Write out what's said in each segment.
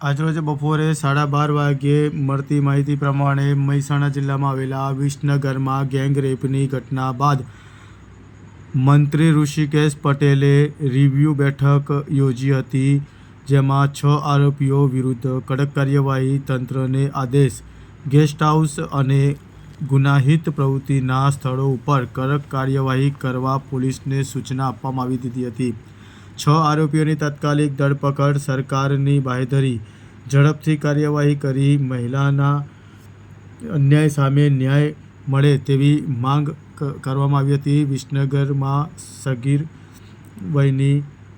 આજરોજ બપોરે સાડા બાર વાગ્યે મળતી માહિતી પ્રમાણે મહેસાણા જિલ્લામાં આવેલા વિસનગરમાં ગેંગ રેપની ઘટના બાદ મંત્રી ઋષિકેશ પટેલે રિવ્યૂ બેઠક યોજી હતી, જેમાં છ આરોપીઓ વિરુદ્ધ કડક કાર્યવાહી તંત્રને આદેશ, ગેસ્ટ હાઉસ અને ગુનાહિત પ્રવૃત્તિના સ્થળો ઉપર કડક કાર્યવાહી કરવા પોલીસને સૂચના આપવામાં આવી દીધી હતી. છ આરોપીઓની તાત્કાલિક ધરપકડ, સરકારની બાહેધરી ઝડપથી કાર્યવાહી કરી, મહિલાના અન્યાય સામે ન્યાય મળે તેવી માંગ કરવામાં આવી હતી. વિસનગરમાં સગીર વયની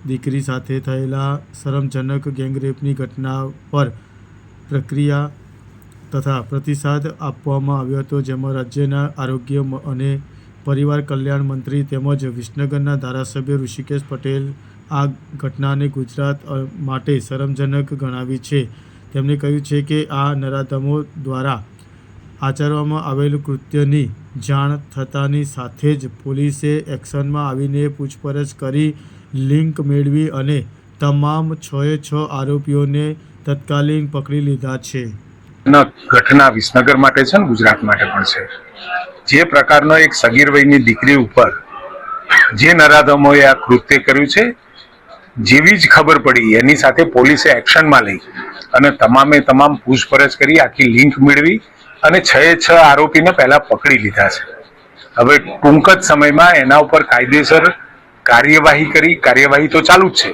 દીકરી સાથે થયેલા શરમજનક ગેંગરેપની ઘટના પર પ્રક્રિયા તથા પ્રતિસાદ આપવામાં આવ્યો હતો, જેમાં રાજ્યના આરોગ્ય અને પરિવાર કલ્યાણ મંત્રી તેમજ વિસનગરના ધારાસભ્ય ઋષિકેશ પટેલ આ ઘટનાને ગુજરાત માટે શરમજનક ગણાવી છે. તેમણે કહ્યું છે કે આ નરાધમો દ્વારા આચરવામાં આવેલું કૃત્યની જાણ થતાની સાથે જ પોલીસે એક્શનમાં આવીને પૂછપરછ કરી, લિંક મેળવી અને તમામ છએ છ આરોપીઓને તત્કાલીન પકડી લીધા છે. ઘટના વિસનગર માટે છે ને ગુજરાત માટે પણ છે. જે પ્રકારનો એક સગીર વયની દીકરી ઉપર જે નરાધમોએ આ કૃત્ય કર્યું છે, જેવી જ ખબર પડી, એની સાથે પોલીસે એક્શનમાં લઈ. અને તમામે તમામ પૂછપરછ કરી, આખી લિંક મેળવી અને છ છ આરોપીને પહેલા પકડી લીધા છે. હવે ટૂંક જ સમયમાં એના ઉપર કાયદેસર કાર્યવાહી કરી, કાર્યવાહી તો ચાલુ જ છે.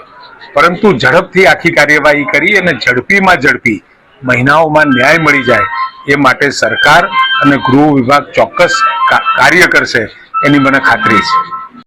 પરંતુ ઝડપથી આખી કાર્યવાહી કરી અને ઝડપીમાં ઝડપી મહિનાઓમાં ન્યાય મળી જાય, એ માટે સરકાર અને ગૃહ વિભાગ ચોક્કસ કાર્ય કરશે, એની મને ખાતરી છે.